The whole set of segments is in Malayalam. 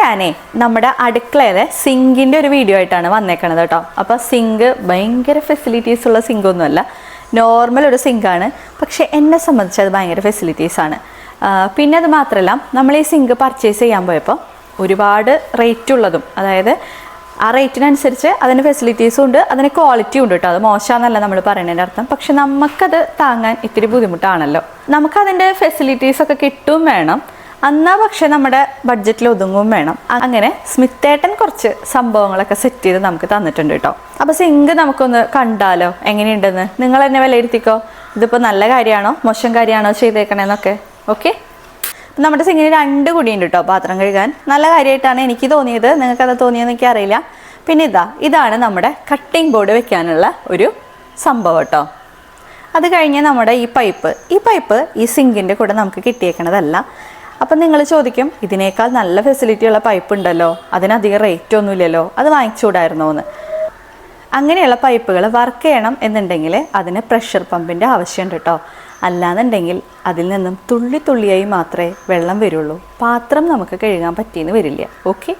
ഞാനേ നമ്മുടെ അടുക്കളയിലെ സിങ്കിന്റെ ഒരു വീഡിയോ ആയിട്ടാണ് വന്നേക്കണത് കേട്ടോ. അപ്പോൾ സിങ്ക് ഭയങ്കര ഫെസിലിറ്റീസ് ഉള്ള സിങ്കൊന്നുമല്ല നോർമൽ ഒരു സിങ്കാണ് പക്ഷേ എന്നെ സംബന്ധിച്ച് അത് ഭയങ്കര ഫെസിലിറ്റീസ് ആണ്. പിന്നെ അത് മാത്രമല്ല നമ്മൾ ഈ സിങ്ക് പർച്ചേസ് ചെയ്യാൻ പോയപ്പോൾ ഒരുപാട് റേറ്റ് ഉള്ളതും അതായത് ആ റേറ്റിനനുസരിച്ച് അതിന് ഫെസിലിറ്റീസും ഉണ്ട് അതിന് ക്വാളിറ്റി ഉണ്ട് കേട്ടോ. അത് മോശമാണെന്നല്ല നമ്മൾ പറയുന്നതിന്റെ അർത്ഥം. പക്ഷെ നമുക്കത് താങ്ങാൻ ഇത്തിരി ബുദ്ധിമുട്ടാണല്ലോ. നമുക്കതിന്റെ ഫെസിലിറ്റീസൊക്കെ കിട്ടും വേണം. എന്നാ പക്ഷെ നമ്മുടെ ബഡ്ജറ്റിൽ ഒതുങ്ങും വേണം. അങ്ങനെ സ്മിത്തേട്ടൻ കുറച്ച് സംഭവങ്ങളൊക്കെ സെറ്റ് ചെയ്ത് നമുക്ക് തന്നിട്ടുണ്ട് കേട്ടോ അപ്പോൾ സിങ്ക് നമുക്കൊന്ന് കണ്ടാലോ? എങ്ങനെയുണ്ടെന്ന്? നിങ്ങൾ എന്നെ വിലയിരുത്തിക്കോ? ഇതിപ്പോൾ നല്ല കാര്യമാണോ? മോശം കാര്യമാണോ ചെയ്തേക്കണേന്നൊക്കെ? ഓക്കെ നമ്മുടെ സിങ്ങിന് രണ്ട് കുടിയുണ്ട് കേട്ടോ പാത്രം കഴുകാൻ. നല്ല കാര്യമായിട്ടാണ് എനിക്ക് തോന്നിയത്. നിങ്ങൾക്ക് നിങ്ങൾക്കത് തോന്നിയെന്ന് എനിക്ക് അറിയില്ല. പിന്നെ ഇതാ ഇതാണ് നമ്മുടെ കട്ടിംഗ് ബോർഡ് വെക്കാനുള്ള ഒരു സംഭവം കേട്ടോ അത് കഴിഞ്ഞ് നമ്മുടെ ഈ പൈപ്പ് ഈ പൈപ്പ് ഈ സിങ്കിന്റെ കൂടെ നമുക്ക് കിട്ടിയേക്കണതല്ല. അപ്പം നിങ്ങൾ ചോദിക്കും ഇതിനേക്കാൾ നല്ല ഫെസിലിറ്റി ഉള്ള പൈപ്പ് ഉണ്ടല്ലോ അതിനധികം റേറ്റ് ഒന്നുമില്ലല്ലോ അത് വാങ്ങിച്ചുകൂടായിരുന്നോ എന്ന് അങ്ങനെയുള്ള പൈപ്പുകൾ വർക്ക് ചെയ്യണം എന്നുണ്ടെങ്കിൽ അതിന് പ്രഷർ പമ്പിന്റെ ആവശ്യമുണ്ട് കേട്ടോ അല്ലാന്നുണ്ടെങ്കിൽ അതിൽ നിന്നും തുള്ളി തുള്ളിയായി മാത്രമേ വെള്ളം വരുള്ളൂ. പാത്രം നമുക്ക് കഴുകാൻ പറ്റിയെന്ന് വരില്ല. ഓക്കെ?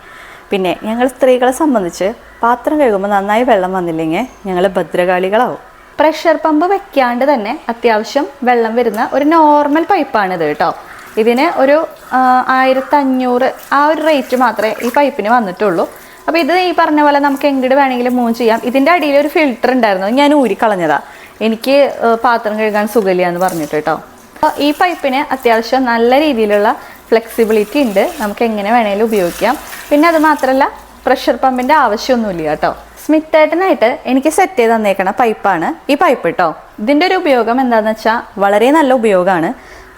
പിന്നെ ഞങ്ങൾ സ്ത്രീകളെ സംബന്ധിച്ച് പാത്രം കഴുകുമ്പോൾ നന്നായി വെള്ളം വന്നില്ലെങ്കിൽ ഞങ്ങൾ ഭദ്രകാളികളാവും. പ്രഷർ പമ്പ് വെക്കാണ്ട് തന്നെ അത്യാവശ്യം വെള്ളം വരുന്ന ഒരു നോർമൽ പൈപ്പാണിത് കേട്ടോ ഇതിന് ഒരു ആയിരത്തഞ്ഞൂറ് ആ ഒരു റേറ്റ് മാത്രമേ ഈ പൈപ്പിന് വന്നിട്ടുള്ളൂ. അപ്പോൾ ഇത് ഈ പറഞ്ഞ പോലെ നമുക്ക് എങ്ങോട്ട് വേണമെങ്കിലും മൂവ് ചെയ്യാം. ഇതിന്റെ അടിയിൽ ഒരു ഫിൽറ്റർ ഉണ്ടായിരുന്നു. ഞാൻ ഊരി കളഞ്ഞതാ. എനിക്ക് പാത്രം കഴുകാൻ സുഖമില്ല പറഞ്ഞിട്ട് കേട്ടോ. അപ്പോൾ ഈ പൈപ്പിന് അത്യാവശ്യം നല്ല രീതിയിലുള്ള ഫ്ലെക്സിബിലിറ്റി ഉണ്ട്. നമുക്ക് എങ്ങനെ വേണമെങ്കിലും ഉപയോഗിക്കാം. പിന്നെ അത് മാത്രമല്ല പ്രഷർ പമ്പിന്റെ ആവശ്യമൊന്നുമില്ല കേട്ടോ. സ്മിത്തേട്ടനായിട്ട് എനിക്ക് സെറ്റ് ചെയ്ത് തന്നേക്കണ പൈപ്പാണ് ഈ പൈപ്പ് കേട്ടോ ഇതിന്റെ ഒരു ഉപയോഗം എന്താണെന്ന് വെച്ചാൽ വളരെ നല്ല ഉപയോഗമാണ്.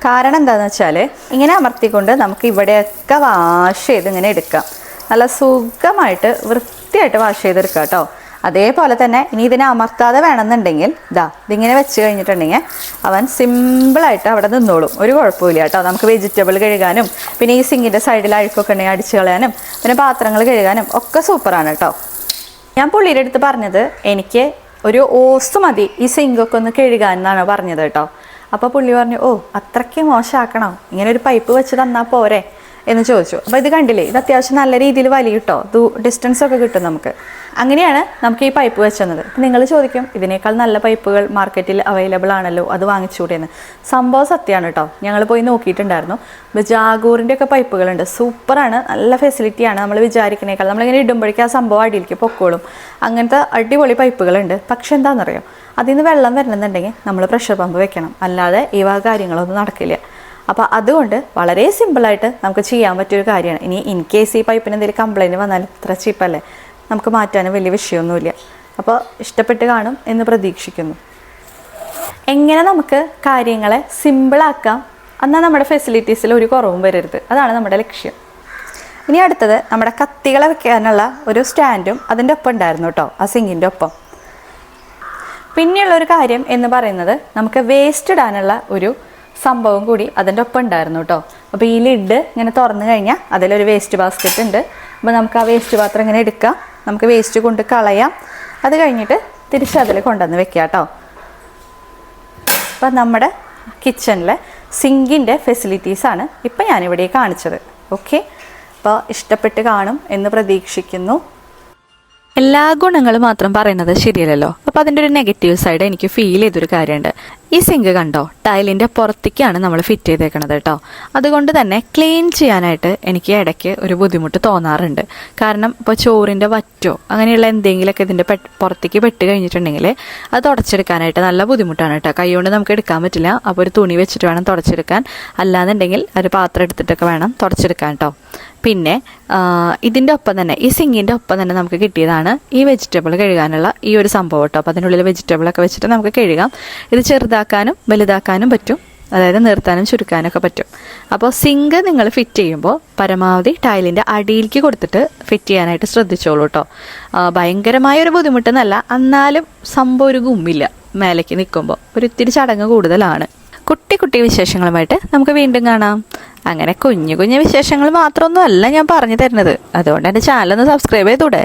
കാരണം എന്താണെന്ന് വെച്ചാൽ ഇങ്ങനെ അമർത്തിക്കൊണ്ട് നമുക്ക് ഇവിടെയൊക്കെ വാഷ് ചെയ്ത് ഇങ്ങനെ എടുക്കാം. നല്ല സുഖമായിട്ട് വൃത്തിയായിട്ട് വാഷ് ചെയ്തെടുക്കാം കേട്ടോ. അതേപോലെ തന്നെ ഇനി ഇതിനെ അമർത്താതെ വേണമെന്നുണ്ടെങ്കിൽ ഇതാ ഇതിങ്ങനെ വെച്ച് കഴിഞ്ഞിട്ടുണ്ടെങ്കിൽ അവൻ സിമ്പിളായിട്ട് അവിടെ നിന്നോളും. ഒരു കുഴപ്പമില്ല കേട്ടോ. നമുക്ക് വെജിറ്റബിൾ കഴുകാനും പിന്നെ ഈ സിങ്കിന്റെ സൈഡിൽ അഴുക്കൊക്കെ ഉണ്ടെങ്കിൽ അടിച്ചു കളയാനും പിന്നെ പാത്രങ്ങൾ കഴുകാനും ഒക്കെ സൂപ്പറാണ് കേട്ടോ. ഞാൻ പുള്ളിയുടെ അടുത്ത് പറഞ്ഞത് എനിക്ക് ഒരു ഓസ് മതി ഈ സിങ്കൊക്കെ ഒന്ന് കഴുകാൻ എന്നാണ് പറഞ്ഞത് കേട്ടോ. അപ്പോൾ പുള്ളി പറഞ്ഞു ഓ അത്രയ്ക്ക് മോശമാക്കണോ ഇങ്ങനെ ഒരു പൈപ്പ് വെച്ച് തന്നാൽ പോരെ? എന്ന് ചോദിച്ചു. അപ്പോൾ ഇത് കണ്ടില്ലേ? ഇത് അത്യാവശ്യം നല്ല രീതിയിൽ വലിയ കിട്ടോ ദൂ ഡിസ്റ്റൻസ് ഒക്കെ കിട്ടും നമുക്ക്. അങ്ങനെയാണ് നമുക്ക് ഈ പൈപ്പ് വെച്ചത് നിങ്ങൾ ചോദിക്കും ഇതിനേക്കാൾ നല്ല പൈപ്പുകൾ മാർക്കറ്റിൽ അവൈലബിൾ ആണല്ലോ? അത് വാങ്ങിച്ചുകൂടെ എന്ന് സംഭവം സത്യമാണ് കേട്ടോ ഞങ്ങൾ പോയി നോക്കിയിട്ടുണ്ടായിരുന്നു. ജാഗൂറിന്റെ ഒക്കെ പൈപ്പുകളുണ്ട് സൂപ്പറാണ് നല്ല ഫെസിലിറ്റിയാണ് നമ്മൾ വിചാരിക്കുന്നേക്കാൾ നമ്മളിങ്ങനെ ഇടുമ്പോഴേക്കും ആ സംഭവം അടിയിലേക്ക് പൊക്കോളും. അങ്ങനത്തെ അടിപൊളി പൈപ്പുകളുണ്ട് പക്ഷെ എന്താണെന്നറിയോ അതിൽ നിന്ന് വെള്ളം വരണമെന്നുണ്ടെങ്കിൽ നമ്മൾ പ്രഷർ പമ്പ് വെക്കണം. അല്ലാതെ ഈ വക കാര്യങ്ങളൊന്നും നടക്കില്ല. അപ്പോൾ അതുകൊണ്ട് വളരെ സിമ്പിളായിട്ട് നമുക്ക് ചെയ്യാൻ പറ്റിയൊരു കാര്യമാണ്. ഇനി ഇൻ കേസ് ഈ പൈപ്പിന് എന്തെങ്കിലും കംപ്ലൈന്റ് വന്നാൽ ഇത്ര ചീപ്പല്ലേ നമുക്ക് മാറ്റാനും വലിയ വിഷയമൊന്നുമില്ല. അപ്പോൾ ഇഷ്ടപ്പെട്ട് കാണും എന്ന് പ്രതീക്ഷിക്കുന്നു. എങ്ങനെ നമുക്ക് കാര്യങ്ങളെ സിമ്പിളാക്കാം എന്നാൽ നമ്മുടെ ഫെസിലിറ്റീസിൽ ഒരു കുറവും വരരുത്. അതാണ് നമ്മുടെ ലക്ഷ്യം. ഇനി അടുത്തത് നമ്മുടെ കത്തികളെ വെക്കാനുള്ള ഒരു സ്റ്റാൻഡും അതിന്റെ ഒപ്പം ഉണ്ടായിരുന്നു കേട്ടോ. ആ സിങ്കിന്റെ ഒപ്പം. പിന്നെയുള്ള ഒരു കാര്യം എന്ന് പറയുന്നത് നമുക്ക് വേസ്റ്റ് ഇടാനുള്ള ഒരു സംഭവം കൂടി അതിന്റെ ഒപ്പം ഉണ്ടായിരുന്നു കേട്ടോ. അപ്പോൾ ഈ ലിഡ് ഇങ്ങനെ തുറന്നു കഴിഞ്ഞാൽ അതിലൊരു വേസ്റ്റ് ബാസ്ക്കറ്റ് ഉണ്ട്. അപ്പോൾ നമുക്ക് ആ വേസ്റ്റ് പാത്രം ഇങ്ങനെ എടുക്കാം. നമുക്ക് വേസ്റ്റ് കൊണ്ട് കളയാം. അത് കഴിഞ്ഞിട്ട് തിരിച്ച് അതിൽ കൊണ്ടുവന്ന് വെക്കാം കേട്ടോ. അപ്പം നമ്മുടെ കിച്ചണിലെ സിങ്കിന്റെ ഫെസിലിറ്റീസാണ് ഇപ്പം ഞാനിവിടെ കാണിച്ചത്. ഓക്കെ അപ്പോൾ ഇഷ്ടപ്പെട്ട് കാണും എന്ന് പ്രതീക്ഷിക്കുന്നു. എല്ലാ ഗുണങ്ങളും മാത്രം പറയുന്നത് ശരിയല്ലല്ലോ. അപ്പൊ അതിന്റെ ഒരു നെഗറ്റീവ് സൈഡ് എനിക്ക് ഫീൽ ചെയ്തൊരു കാര്യമുണ്ട്. ഈ സിങ്ക് കണ്ടോ? ടൈലിന്റെ പുറത്തേക്കാണ് നമ്മൾ ഫിറ്റ് ചെയ്തേക്കണത് കേട്ടോ. അതുകൊണ്ട് തന്നെ ക്ലീൻ ചെയ്യാനായിട്ട് എനിക്ക് ഇടയ്ക്ക് ഒരു ബുദ്ധിമുട്ട് തോന്നാറുണ്ട്. കാരണം ഇപ്പോൾ ചോറിന്റെ വറ്റോ അങ്ങനെയുള്ള എന്തെങ്കിലുമൊക്കെ ഇതിന്റെ പെ പുറത്തേക്ക് പെട്ട് കഴിഞ്ഞിട്ടുണ്ടെങ്കിൽ അത് തുടച്ചെടുക്കാനായിട്ട് നല്ല ബുദ്ധിമുട്ടാണ് കേട്ടോ. കൈകൊണ്ട് നമുക്ക് എടുക്കാൻ പറ്റില്ല. അപ്പോൾ ഒരു തുണി വെച്ചിട്ട് വേണം തുടച്ചെടുക്കാൻ. അല്ലാന്നുണ്ടെങ്കിൽ ഒരു പാത്രം എടുത്തിട്ടൊക്കെ വേണം തുടച്ചെടുക്കാൻ കേട്ടോ. പിന്നെ ഇതിന്റെ ഒപ്പം തന്നെ ഈ സിങ്ങിന്റെ ഒപ്പം തന്നെ നമുക്ക് കിട്ടിയതാണ് ഈ വെജിറ്റബിൾ കഴുകാനുള്ള ഈ ഒരു സംഭവം അപ്പോൾ അതിനുള്ളിൽ വെജിറ്റബിളൊക്കെ വെച്ചിട്ട് നമുക്ക് കഴുകാം. ഇത് ചെറുതാക്കാനും വലുതാക്കാനും പറ്റും. അതായത് നിർത്താനും ചുരുക്കാനൊക്കെ പറ്റും. അപ്പോൾ സിങ്ക് നിങ്ങൾ ഫിറ്റ് ചെയ്യുമ്പോൾ പരമാവധി ടൈലിന്റെ അടിയിലേക്ക് കൊടുത്തിട്ട് ഫിറ്റ് ചെയ്യാനായിട്ട് ശ്രദ്ധിച്ചോളൂ കേട്ടോ ഭയങ്കരമായ ഒരു ബുദ്ധിമുട്ടെന്നല്ല എന്നാലും സംഭവം ഒരു ഗുമ്മില്ല മേലേക്ക് നിൽക്കുമ്പോൾ. ഒരു ഇത്തിരി ചടങ്ങ് കൂടുതലാണ്. കുട്ടി കുട്ടി വിശേഷങ്ങളുമായിട്ട് നമുക്ക് വീണ്ടും കാണാം. അങ്ങനെ കുഞ്ഞു കുഞ്ഞു വിശേഷങ്ങൾ മാത്രമൊന്നും അല്ല ഞാൻ പറഞ്ഞു തരുന്നത്. അതുകൊണ്ട് എന്റെ ചാനലൊന്ന് സബ്സ്ക്രൈബ് ചെയ്തൂടെ?